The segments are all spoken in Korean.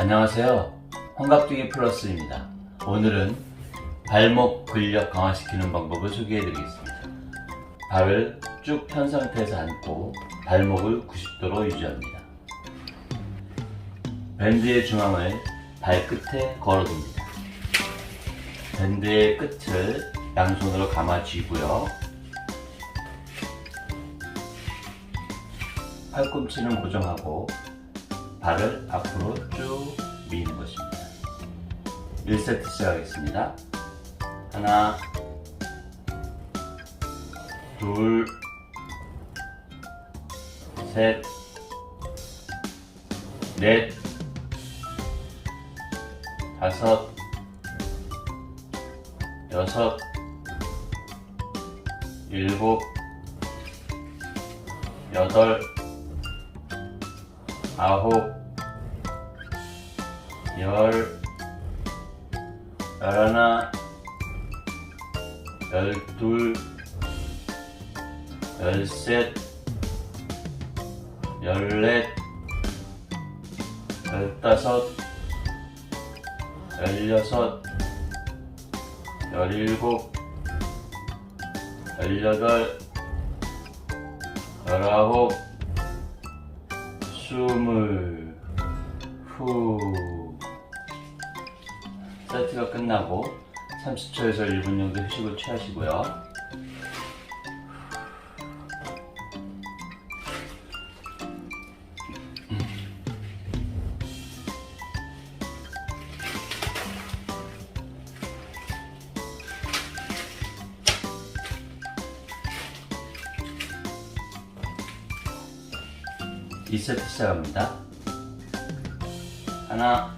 안녕하세요. 환갑둥이 플러스입니다. 오늘은 발목 근력 강화시키는 방법을 소개해 드리겠습니다. 발을 쭉 편 상태에서 앉고 발목을 90도로 유지합니다. 밴드의 중앙을 발끝에 걸어둡니다. 밴드의 끝을 양손으로 감아 쥐고요. 팔꿈치는 고정하고 발을 앞으로 쭉 미는 것입니다. 1세트 시작하겠습니다. 하나, 둘, 셋, 넷, 다섯, 여섯, 일곱, 여덟, 아홉, 열, 열하나, 열둘, 열셋, 열넷, 열다섯, 열여섯, 열일곱, 열여덟, 열아홉, 스물, 후. 세트가 끝나고 30초에서 1분 정도 휴식을 취하시고요. 이세트 시작합니다. 하나,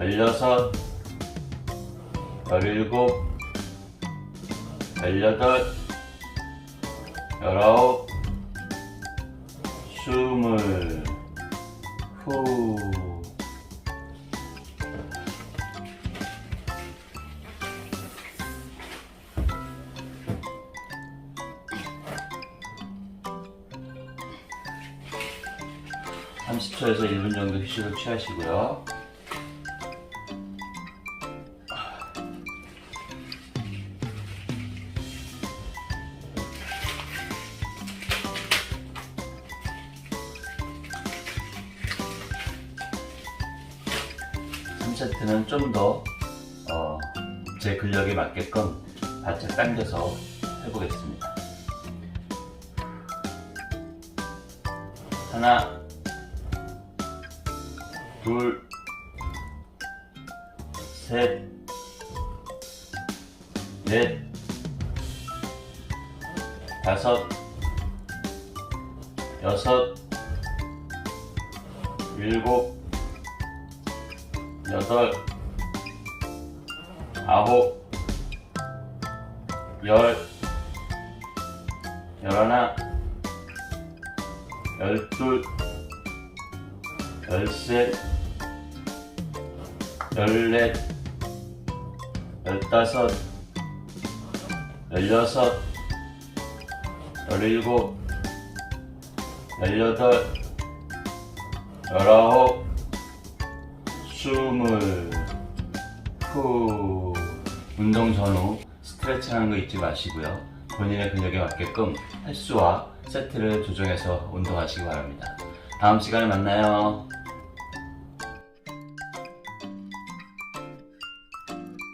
열여섯, 열일곱, 열여덟, 열아홉, 스물, 후. 삼0초에서 1분 정도 휴식을 취하시고요. 삼세트는 좀 더, 어, 제 근력에 맞게끔 바짝 당겨서 해보겠습니다. 하나, 둘, 셋, 넷, 다섯, 여섯, 일곱, 여덟, 아홉, 열, 열하나, 열둘, 열셋, 열넷, 열다섯, 열여섯, 열일곱, 열여덟, 열아홉, 스물, 후. 운동 전후 스트레칭 하는 거 잊지 마시고요. 본인의 근력에 맞게끔 횟수와 세트를 조정해서 운동하시기 바랍니다. 다음 시간에 만나요.